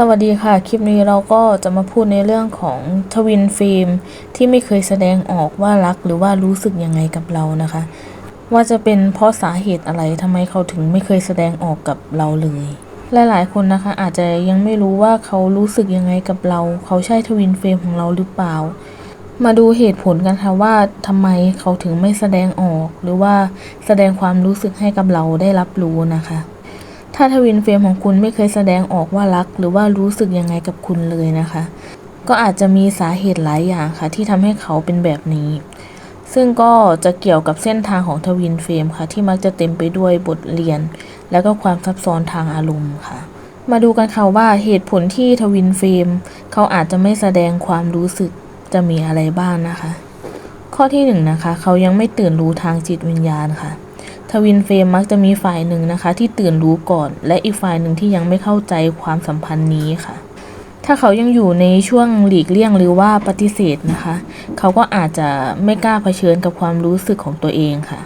สวัสดีค่ะ คลิปนี้เราก็จะมาพูดในเรื่องของทวินฟิล์มที่ไม่เคยแสดงออกว่ารักหรือว่ารู้สึกยังไงกับเรานะคะ ว่าจะเป็นเพราะสาเหตุอะไรทำไมเขาถึงไม่เคยแสดงออกกับเราเลย หลายๆคนนะคะ อาจจะยังไม่รู้ว่าเขารู้สึกยังไงกับเรา เขาใช่ทวินเฟรมของเราหรือเปล่า มาดูเหตุผลกันค่ะว่าทำไมเขาถึงไม่แสดงออก หรือว่าแสดงความรู้สึกให้กับเราได้รับรู้นะคะ ถ้าทวินเฟรมของคุณไม่เคยแสดงออกว่ารัก หรือว่ารู้สึกยังไงกับคุณเลยนะคะ ก็อาจจะมีสาเหตุหลายอย่างค่ะ ที่ทำให้เขาเป็นแบบนี้ ซึ่งก็จะเกี่ยวกับเส้นทางของทวินเฟรมค่ะ ที่มักจะเต็มไปด้วยบทเรียน แล้วก็ความซับซ้อนทางอารมณ์ค่ะ มาดูกันค่ะว่าเหตุผลที่ทวินเฟรมเขาอาจจะไม่แสดงความรู้สึกจะมีอะไรบ้างนะคะ ข้อที่หนึ่งนะคะ เขายังไม่ตื่นรู้ทางจิตวิญญาณค่ะ ทวินเฟรมมักจะมีฝ่ายหนึ่งนะคะ ที่ตื่นรู้ก่อน และอีกฝ่ายหนึ่งที่ยังไม่เข้าใจความสัมพันธ์นี้ค่ะ ถ้าเขายังอยู่ในช่วงหลีกเลี่ยงหรือว่าปฏิเสธนะคะ เขาก็อาจจะไม่กล้าเผชิญกับความรู้สึกของตัวเองค่ะ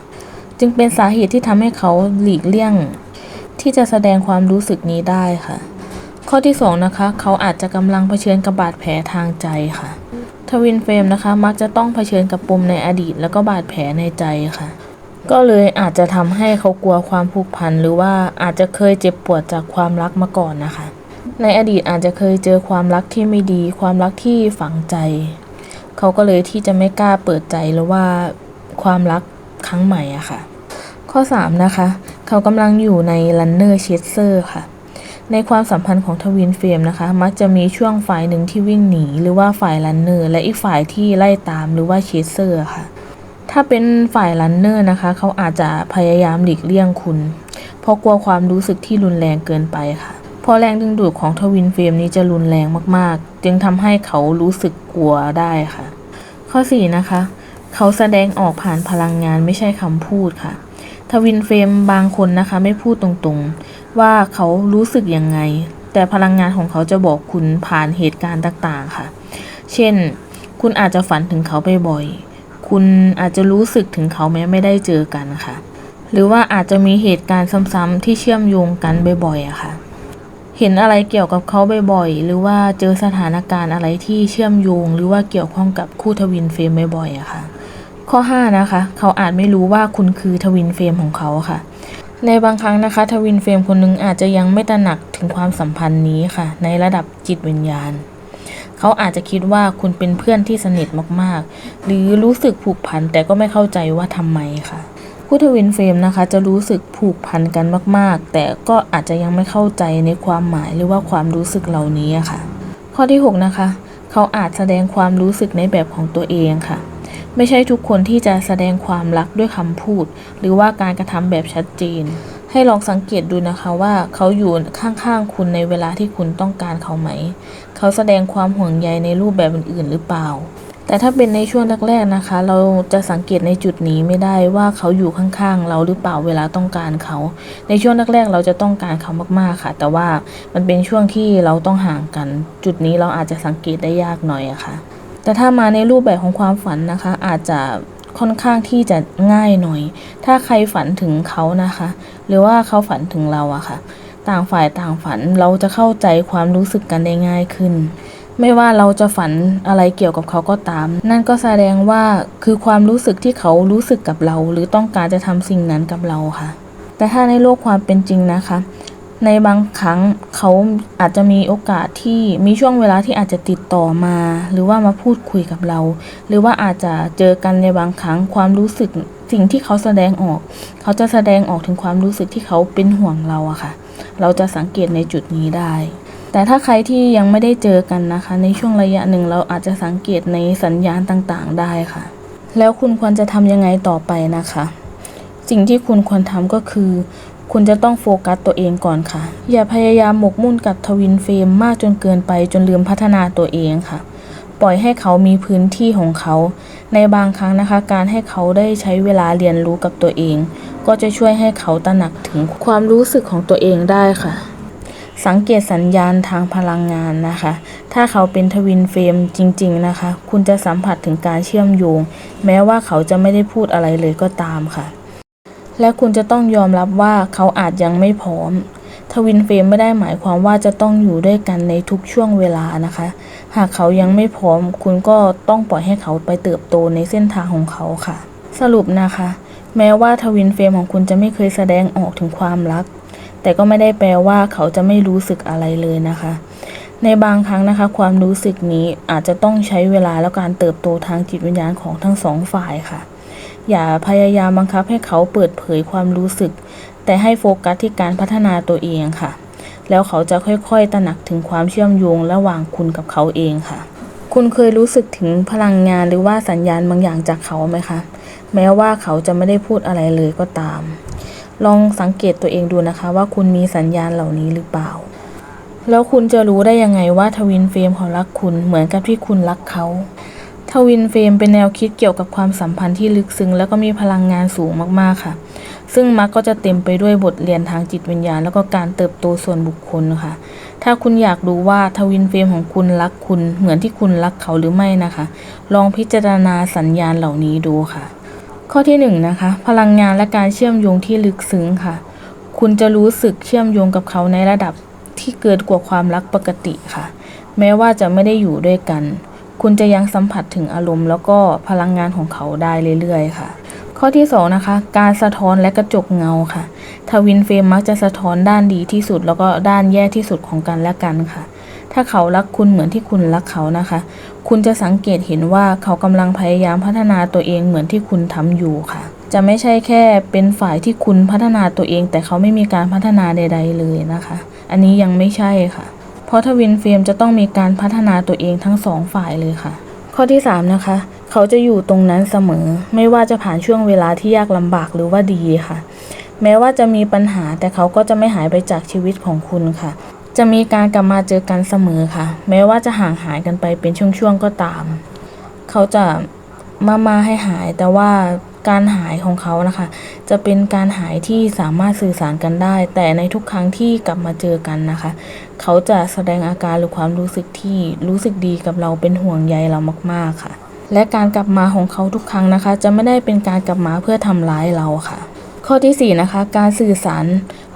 จึงเป็นสาเหตุที่ทำให้เขาหลีกเลี่ยง ที่จะแสดงความรู้สึกนี้ได้ค่ะ ข้อที่สองนะคะ เขาอาจจะกำลังเผชิญกับบาดแผลทางใจค่ะทวินเฟรมนะคะ มักจะต้องเผชิญกับปมในอดีต แล้วก็บาดแผลในใจค่ะ ก็เลยอาจจะทำให้เขากลัวความผูกพันหรือว่าอาจจะเคยเจ็บปวดจากความรักมาก่อนนะคะ ในอดีตอาจจะเคยเจอความรักที่ไม่ดี ความรักที่ฝังใจ เขาก็เลยที่จะไม่กล้าเปิดใจหรือว่าความรักครั้งใหม่อะค่ะ ข้อ 3 นะคะ เขากำลังอยู่ในลันเนอร์เชสเซอร์ค่ะ ในความสัมพันธ์ของทวินเฟรมนะคะ มักจะมีช่วงฝ่ายหนึ่งที่วิ่งหนี หรือว่าฝ่ายลันเนอร์และอีกฝ่ายที่ไล่ตามหรือว่าเชสเซอร์ค่ะ ถ้าเป็นฝ่ายลันเนอร์นะคะ เขาอาจจะพยายามหลีกเลี่ยงคุณ เพราะกลัวความรู้สึกที่รุนแรงเกินไปค่ะพราะแรงดึงดูดของทวินเฟรมนี้จะรุนแรงมากๆ จึงทำให้เขารู้สึกกลัวได้ค่ะ ข้อ 4 นะคะ เขาแสดงออกผ่านพลังงานไม่ใช่คำพูดค่ะ ทวินเฟรมบางคนนะคะไม่พูดตรงๆ ว่าเขารู้สึกยังไง แต่พลังงานของเขาจะบอกคุณผ่านเหตุการณ์ต่างๆค่ะ เช่น คุณอาจจะฝันถึงเขาบ่อยๆ คุณอาจจะรู้สึกถึงเขาแม้ไม่ได้เจอกันค่ะ หรือว่าอาจจะมีเหตุการณ์ซ้ำๆที่เชื่อมโยงกันบ่อยๆอะค่ะ เห็นอะไรเกี่ยวกับเขาบ่อยๆ หรือว่าเจอสถานการณ์อะไรที่เชื่อมโยง หรือว่าเกี่ยวข้องกับคู่ทวินเฟรมบ่อยๆอะค่ะ ข้อ 5 นะคะ เขาอาจไม่รู้ว่าคุณคือทวินเฟรมของเขาค่ะในบางครั้งนะคะทวินเฟรมคนหนึงอาจจะยังไม่ตระหนักถึงความสัมพันธ์นี้ค่ะ ในระดับจิตวิญญาณ เขาอาจจะคิดว่าคุณเป็นเพื่อนที่สนิทมากๆ หรือรู้สึกผูกพันแต่ก็ไม่เข้าใจว่าทำไมค่ะผู้ทวินเฟรมนะคะจะรู้สึกผูกพันกันมาก ๆ แต่ก็อาจจะยังไม่เข้าใจในความหมายหรือว่าความรู้สึกเหล่านี้ค่ะ ข้อที่ 6 นะคะ เขาอาจแสดงความรู้สึกในแบบของตัวเองค่ะ ไม่ใช่ทุกคนที่จะแสดงความรักด้วยคำพูด หรือว่าการกระทำแบบชัดเจน ให้ลองสังเกตดูนะคะว่าเขาอยู่ข้างๆคุณในเวลาที่คุณต้องการเขาไหม เขาแสดงความห่วงใยในรูปแบบอื่นๆหรือเปล่า แต่ถ้าเป็นในช่วงแรกๆนะคะ เราจะสังเกตในจุดนี้ไม่ได้ว่าเขาอยู่ข้างๆ เราหรือเปล่าเวลาต้องการเขา ในช่วงแรกๆ เราจะต้องการเขามากๆค่ะ แต่ว่ามันเป็นช่วงที่เราต้องห่างกัน จุดนี้เราอาจจะสังเกตได้ยากหน่อยอะค่ะแต่ถ้ามาในรูปแบบของความฝันนะคะ อาจจะ ค่อนข้างที่จะง่ายหน่อย ถ้าใครฝันถึงเขานะคะ หรือว่าเขาฝันถึงเราอะค่ะ ต่างฝ่ายต่างฝันเราจะเข้าใจความรู้สึกกันได้ง่ายขึ้น ไม่ว่าเราจะฝันอะไรเกี่ยวกับเขาก็ตาม นั่นก็แสดงว่าคือความรู้สึกที่เขารู้สึกกับเรา หรือต้องการจะทำสิ่งนั้นกับเราค่ะ แต่ถ้าในโลกความเป็นจริงนะคะ ในบางครั้งเขาอาจจะมีโอกาสที่มีช่วงเวลาที่อาจจะติดต่อมา หรือว่ามาพูดคุยกับเรา หรือว่าอาจจะเจอกันในบางครั้งความรู้สึกสิ่งที่เขาแสดงออก เขาจะแสดงออกถึงความรู้สึกที่เขาเป็นห่วงเราอะค่ะ เราจะสังเกตในจุดนี้ได้ แต่ถ้าใครที่ยังไม่ได้เจอกันนะคะ ในช่วงระยะหนึ่งเราอาจจะสังเกตในสัญญาณต่างๆ ได้ค่ะ แล้วคุณควรจะทำยังไงต่อไปนะคะ สิ่งที่คุณควรทำก็คือ คุณจะต้องโฟกัสตัวเองก่อนค่ะ อย่าพยายามหมกมุ่นกับทวินเฟรมมากจนเกินไปจนลืมพัฒนาตัวเองค่ะ ปล่อยให้เขามีพื้นที่ของเขา ในบางครั้งนะคะ การให้เขาได้ใช้เวลาเรียนรู้กับตัวเอง ก็จะช่วยให้เขาตระหนักถึงความรู้สึกของตัวเองได้ค่ะ สังเกตสัญญาณทางพลังงานนะคะ ถ้าเขาเป็นทวินเฟรมจริง ๆนะคะ คุณจะสัมผัสถึงการเชื่อมโยง แม้ว่าเขาจะไม่ได้พูดอะไรเลยก็ตามค่ะ และคุณจะต้องยอมรับว่าเขาอาจยังไม่พร้อม ทวินเฟรมไม่ได้หมายความว่าจะต้องอยู่ด้วยกันในทุกช่วงเวลานะคะ หากเขายังไม่พร้อม คุณก็ต้องปล่อยให้เขาไปเติบโตในเส้นทางของเขาค่ะ สรุปนะคะ แม้ว่าทวินเฟรมของคุณจะไม่เคยแสดงออกถึงความรัก แต่ก็ไม่ได้แปลว่าเขาจะไม่รู้สึกอะไรเลยนะคะในบางครั้งนะคะ ความรู้สึกนี้อาจจะต้องใช้เวลาและการเติบโตทางจิตวิญญาณของทั้งสองฝ่ายค่ะ อย่าพยายามบังคับให้เขาเปิดเผยความรู้สึก แต่ให้โฟกัสที่การพัฒนาตัวเองค่ะ แล้วเขาจะค่อยๆ ตระหนักถึงความเชื่อมโยงระหว่างคุณกับเขาเองค่ะ คุณเคยรู้สึกถึงพลังงานหรือว่าสัญญาณบางอย่างจากเขาไหมคะ แม้ว่าเขาจะไม่ได้พูดอะไรเลยก็ตาม ลองสังเกตตัวเองดูนะคะ ว่าคุณมีสัญญาณเหล่านี้หรือเปล่า แล้วคุณจะรู้ได้ยังไงว่าทวินเฟรมเขารักคุณเหมือนกับที่คุณรักเขา ทวินเฟรมเป็นแนวคิดเกี่ยวกับความสัมพันธ์ที่ลึกซึ้งแล้วก็มีพลังงานสูงมากๆค่ะ ซึ่งมักก็จะเต็มไปด้วยบทเรียนทางจิตวิญญาณ แล้วก็การเติบโตส่วนบุคคลค่ะ ถ้าคุณอยากรู้ว่าทวินเฟรมของคุณรักคุณ เหมือนที่คุณรักเขาหรือไม่นะคะ ลองพิจารณาสัญญาณเหล่านี้ดูค่ะ ข้อที่หนึ่งนะคะพลังงานและการเชื่อมโยงที่ลึกซึ้งค่ะ คุณจะรู้สึกเชื่อมโยงกับเขาในระดับที่เกินกว่าความรักปกติค่ะ แม้ว่าจะไม่ได้อยู่ด้วยกัน คุณจะยังสัมผัสถึงอารมณ์ แล้วก็พลังงานของเขาได้เรื่อยๆ ค่ะ ข้อที่สองนะคะ การสะท้อนและกระจกเงาค่ะ ทวินเฟรมมักจะสะท้อนด้านดีที่สุด แล้วก็ด้านแย่ที่สุดของกันและกันค่ะ ถ้าเขารักคุณเหมือนที่คุณรักเขานะคะ คุณจะสังเกตเห็นว่าเขากำลังพยายามพัฒนาตัวเองเหมือนที่คุณทำอยู่ค่ะ จะไม่ใช่แค่เป็นฝ่ายที่คุณพัฒนาตัวเอง แต่เขาไม่มีการพัฒนาใด ๆ เลยนะคะ อันนี้ยังไม่ใช่ค่ะ เพราะทวินเฟรมจะต้องมีการพัฒนาตัวเองทั้งสองฝ่ายเลยค่ะ ข้อที่ 3 นะคะ เขาจะอยู่ตรงนั้นเสมอ ไม่ว่าจะผ่านช่วงเวลาที่ยากลำบากหรือว่าดีค่ะ แม้ว่าจะมีปัญหาแต่เขาก็จะไม่หายไปจากชีวิตของคุณค่ะ จะมีการกลับมาเจอกันเสมอค่ะ แม้ว่าจะห่างหายกันไปเป็นช่วงๆก็ตาม เขาจะมามาให้หายแต่ว่า การหายของเขานะคะ จะเป็นการหายที่สามารถสื่อสารกันได้ แต่ในทุกครั้งที่กลับมาเจอกันนะคะ เขาจะแสดงอาการหรือความรู้สึกที่รู้สึกดีกับเราเป็นห่วงใยเรามาก ๆค่ะ และการกลับมาของเขาทุกครั้งนะคะ จะไม่ได้เป็นการกลับมาเพื่อทำร้ายเราค่ะ ข้อที่4นะคะการสื่อสาร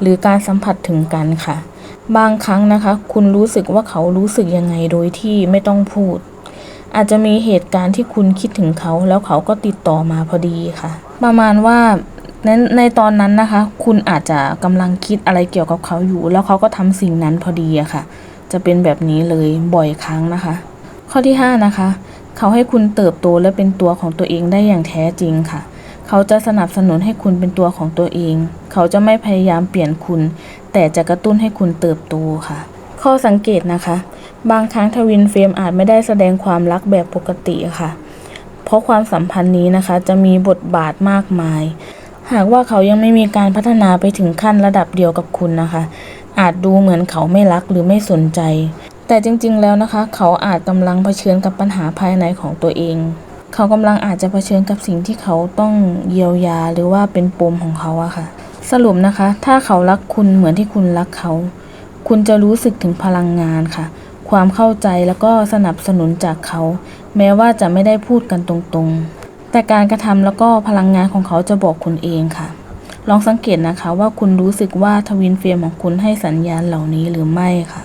หรือการสัมผัสถึงกันค่ะ บางครั้งนะคะ คุณรู้สึกว่าเขารู้สึกยังไงโดยที่ไม่ต้องพูด อาจจะมีเหตุการณ์ที่คุณคิดถึงเขา แล้วเขาก็ติดต่อมาพอดีค่ะ ประมาณว่าในในตอนนั้นนะคะ คุณอาจจะกำลังคิดอะไรเกี่ยวกับเขาอยู่ แล้วเขาก็ทำสิ่งนั้นพอดีอะค่ะ จะเป็นแบบนี้เลยบ่อยครั้งนะคะ ข้อที่ 5 นะคะ เขาให้คุณเติบโตและเป็นตัวของตัวเองได้อย่างแท้จริงค่ะ เขาจะสนับสนุนให้คุณเป็นตัวของตัวเอง เขาจะไม่พยายามเปลี่ยนคุณ แต่จะกระตุ้นให้คุณเติบโตค่ะ ข้อสังเกตนะคะ บางครั้งทวินเฟรมอาจไม่ได้แสดงความรักแบบปกติค่ะ เพราะความสัมพันธ์นี้นะคะจะมีบทบาทมากมาย หากว่าเขายังไม่มีการพัฒนาไปถึงขั้นระดับเดียวกับคุณนะคะ อาจดูเหมือนเขาไม่รักหรือไม่สนใจ แต่จริงๆแล้วนะคะ เขาอาจกำลังเผชิญกับปัญหาภายในของตัวเองเขากำลังอาจจะเผชิญกับสิ่งที่เขาต้องเยียวยาหรือว่าเป็นปมของเขาอะค่ะ สรุปนะคะ ถ้าเขารักคุณเหมือนที่คุณรักเขา คุณจะรู้สึกถึงพลังงานค่ะ ความเข้าใจแล้วก็สนับสนุนจากเขา แม้ว่าจะไม่ได้พูดกันตรงๆ แต่การกระทำแล้วก็พลังงานของเขาจะบอกคุณเองค่ะ ลองสังเกตนะคะว่าคุณรู้สึกว่าทวินเฟรมของคุณให้สัญญาณเหล่านี้หรือไม่ค่ะ